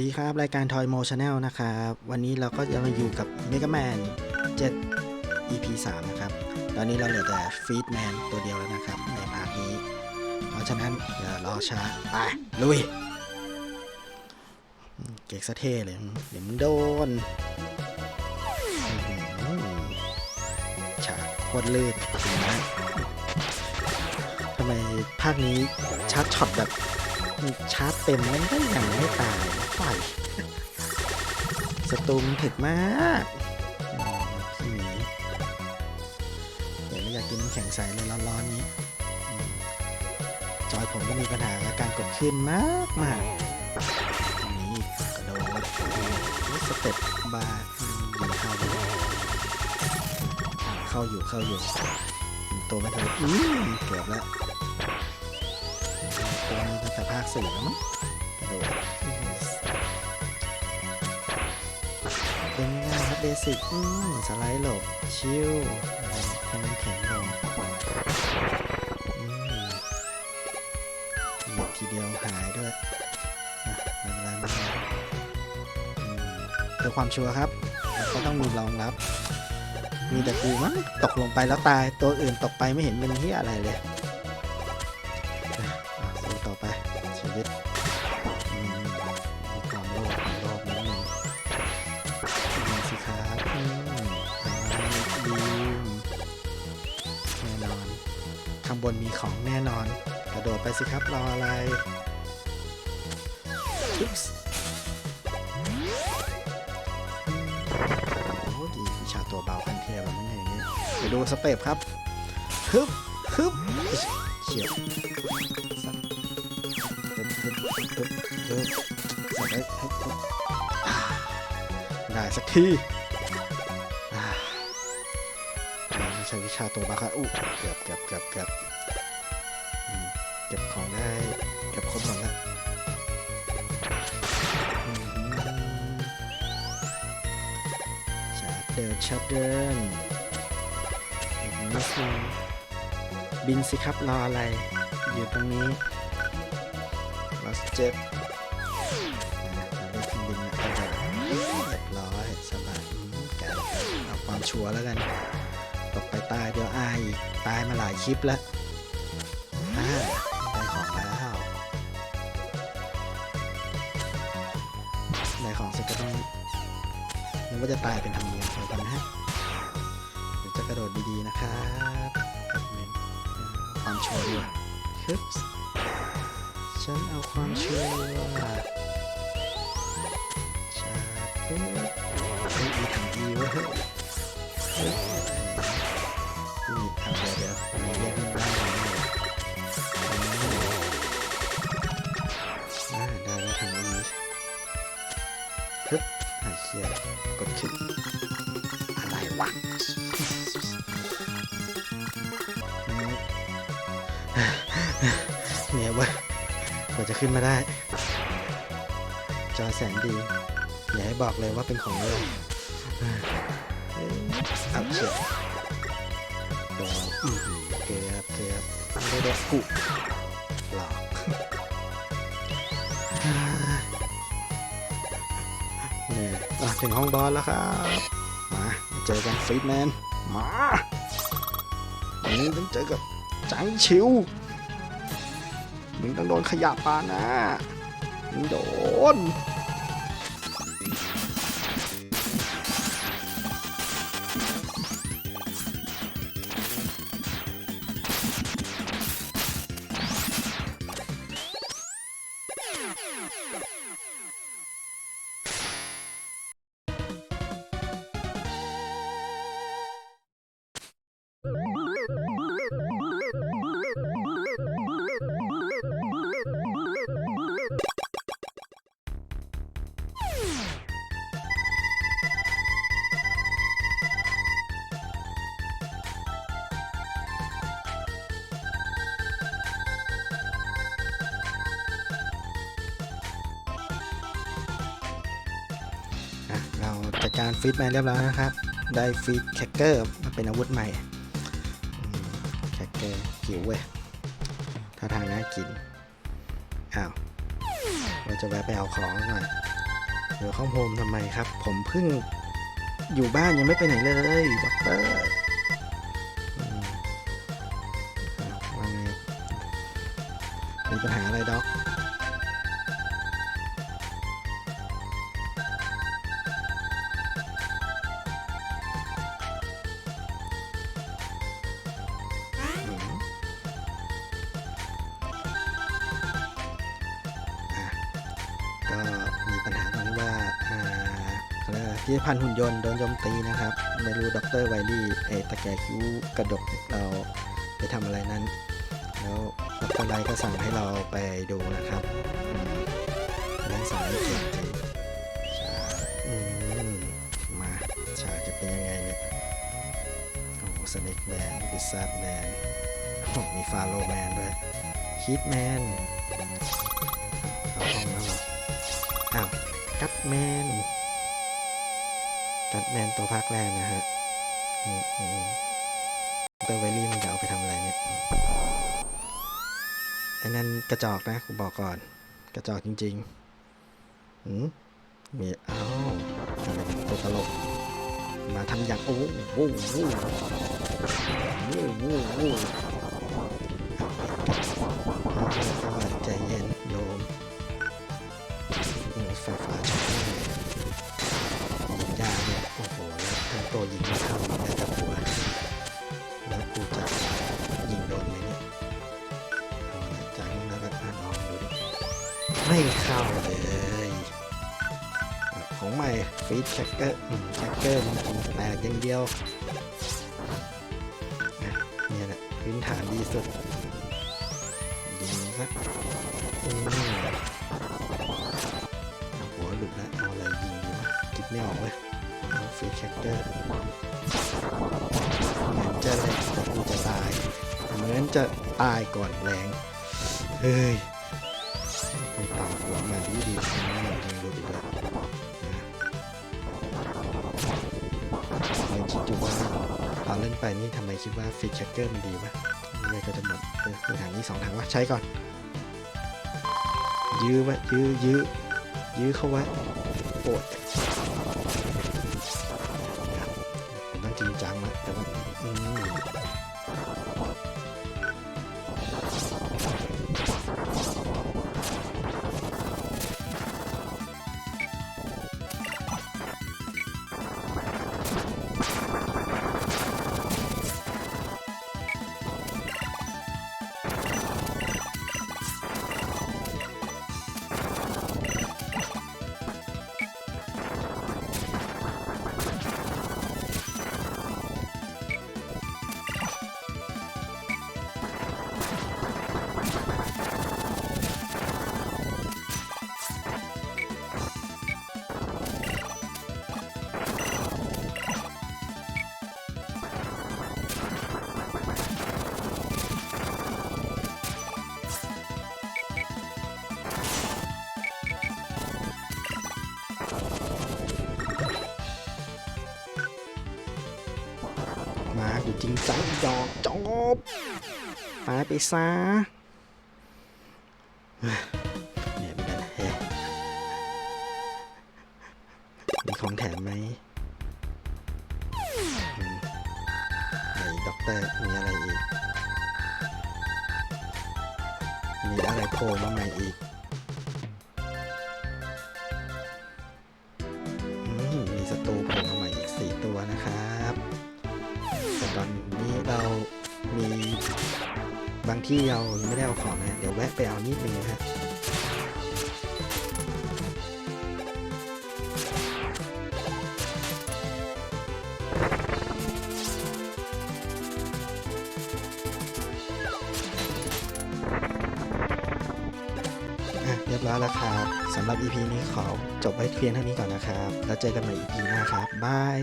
ดีครับ รายการ Toy Mo Channel นะครับ วันนี้เราก็จะมาอยู่กับ Mega Man 7 EP 3 นะครับ ตอนนี้เราเหลือแต่ Feed Man ตัวเดียวแล้วนะครับ ในภาคนี้ เพราะฉะนั้นอย่ารอช้า ไป ลุย เก๊กซะเท่เลย เดี๋ยวมันโดนฉากโคตรลื่นนะทำไมภาคนี้ชาร์จช็อตแบบ ชาร์จเต็มมันก็ยังไม่ตายปล่อยสตูมนถึกมากอืมพี่หมีเดี๋ยวไม่อยากกินน้ำแข็งใสเลยร้อนๆนี้ จอยผมก็มีปัญหากับการกดขึ้นมากมากนี่กระโดดนี่สเต็ปบาร์ยิงเข้าอยู่เข้าอยู่เข้าอยู่ตัวไม่ทันอืมเกือบแล้ว ตัวนี้ตั้งแต่ภาคสี่แล้วมั้งกระโดดเป็นไงครับเบสิกอืมสไลด์หลบ ชิวทำมันแข็งลงอืมหยิบทีเดียวหายด้วยอะไม่เป็นไรไม่เป็นไรเพื่อความชัวร์ครับเขาต้องมีรองรับ มีแต่กูมั้งตกลงไปแล้วตายตัวอื่นตกไปไม่เห็นเป็นที่อะไรเลย บนมีของแน่นอน กระโดดไปสิครับรออะไรอุ๊ปส์โอ้ดีวิชาตัวเบาคันเทพแบบนี้อย่างนี้ไปดูสเต็ปครับฮึบฮึบเฉียบสับตึ๊บตึ๊บตึ๊บตึ๊บสับได้ฮึบฮึบอ่าได้สักทีอ่าไม่ใช่วิชาตัวบาคาอุเกือบเกือบเกือบเกือบ ชัดเดินชัดเดินอีกนิดนึงบินสิครับรออะไร อยู่ตรงนี้ลอสเจ็บเราได้ขึ้นบินแล้วก็จะเรียบร้อยสบายแกะเอาความชัวร์แล้วกัน ตกไปตายเดี๋ยวอายอีก ตายมาหลายคลิปแล้วอ่าได้ของแล้วได้ของเสร็จก็ต้อง นึกว่าจะตายเป็นธรรมเนียมเอากันนะฮะเดี๋ยวจะกระโดดดีๆนะครับความชัวร์ด้วยฮึบฉันเอาความชัวร์ชาร์จปุ๊บเฮ้ยมีถังดีเว้ย กดขึ้นอะไรวะเนี่ยเว้ยกว่าจะขึ้นมาได้ จอแสนดี อย่าให้บอกเลยว่าเป็นของเราเอาเฉยโดนอื้อหือเกือบเกือบไม่ได้กุ ถึงห้องบอลแล้วครับ มาเจอกันฟีดแมน มาวันนี้ต้องเจอกับจังชิว มึงต้องโดนขยะปานะมึงโดน จัดการฟีดแมนเรียบร้อยนะครับ ได้ฟีดแคคเกอร์มาเป็นอาวุธใหม่แคคเกอร์หิวเว้ยท่าทางน่ากิน อ้าว เราจะแวะไปเอาของหน่อยเดี๋ยวข้องโฮมทำไมครับ ผมเพิ่งอยู่บ้านยังไม่ไปไหนเลยด็อกเตอร์ว่าไงมีปัญหาอะไรด็อก พิพิธภัณฑ์หุ่นยนต์โดนโจมตีนะครับ ไม่รู้ด็อกเตอร์ไวลี่ไอตะแกคิ้วกระดกเราไปทำอะไรนั้น แล้วด็อกเตอร์ไลก็สั่งให้เราไปดูนะครับเรื่องสั่งให้เก่งจริงฉากอืมมาฉากจะเป็นยังไงเนี่ยโอ้สเน็กแมนพิซซ่าแมนมีฟาโลแมนด้วยฮิตแมนเอาห้องแล้วเหรออ้าวกัตแมน กัตแมนตัวภาคแรกนะฮะตัวไวลี่มันจะเอาไปทำอะไรเนี่ยไอ้นั่นกระจอกนะกูบอกก่อน กระจอกจริงๆหืมมีอ้าอะไรตัวตลก มาทำอย่างโอ้โหโอ้โหโอ้โหโอ้โหสวัสดีใจเย็นโยมโอ้ไฟฟ้า ยิงไม่เข้ายิงได้แต่หัวแล้วกูจะยิงโดนไหมเนี่ยเอาละจังแล้วก็อะลองดูดิไม่เข้าเลยของใหม่ฟีดแช็กเกอร์แช็กเกอร์มันกินแตกอย่างเดียวนะเนี่ยแหละพื้นฐานดีสุดยิงสักอืมหัวหลุดแล้วเอาอะไรยิงดีวะคิดไม่ออกเว้ยฟีดแช็กเกอร์ จะแรงแต่กูจะตายเหมือนจะตายก่อนแรงเฮ้ยไปต่อหัวมาดีดีนะยิงหลุดอีกแล้วเลยคิดอยู่ว่าตอนเล่นไปนี่ทำไมคิดว่าฟิกแชกเกอร์มันดีวะเลยก็จะหมดเออมีถังนี้สองถังวะใช้ก่อน ยื้อว้ยื้อยื้อยื้อเข้าว้โอด จริงจังนะแต่ว่า ริงจังดอกจบตายไปซะ ที่เรายังไม่ได้เอาของนะเดี๋ยวแวะไปเอานิดนึงนะฮะอะเรียบร้อยแล้วครับสำหรับ EP นี้ขอจบไว้เพียงเท่านี้ก่อนนะครับ แล้วเจอกันใหม่ EP หน้าครับ บาย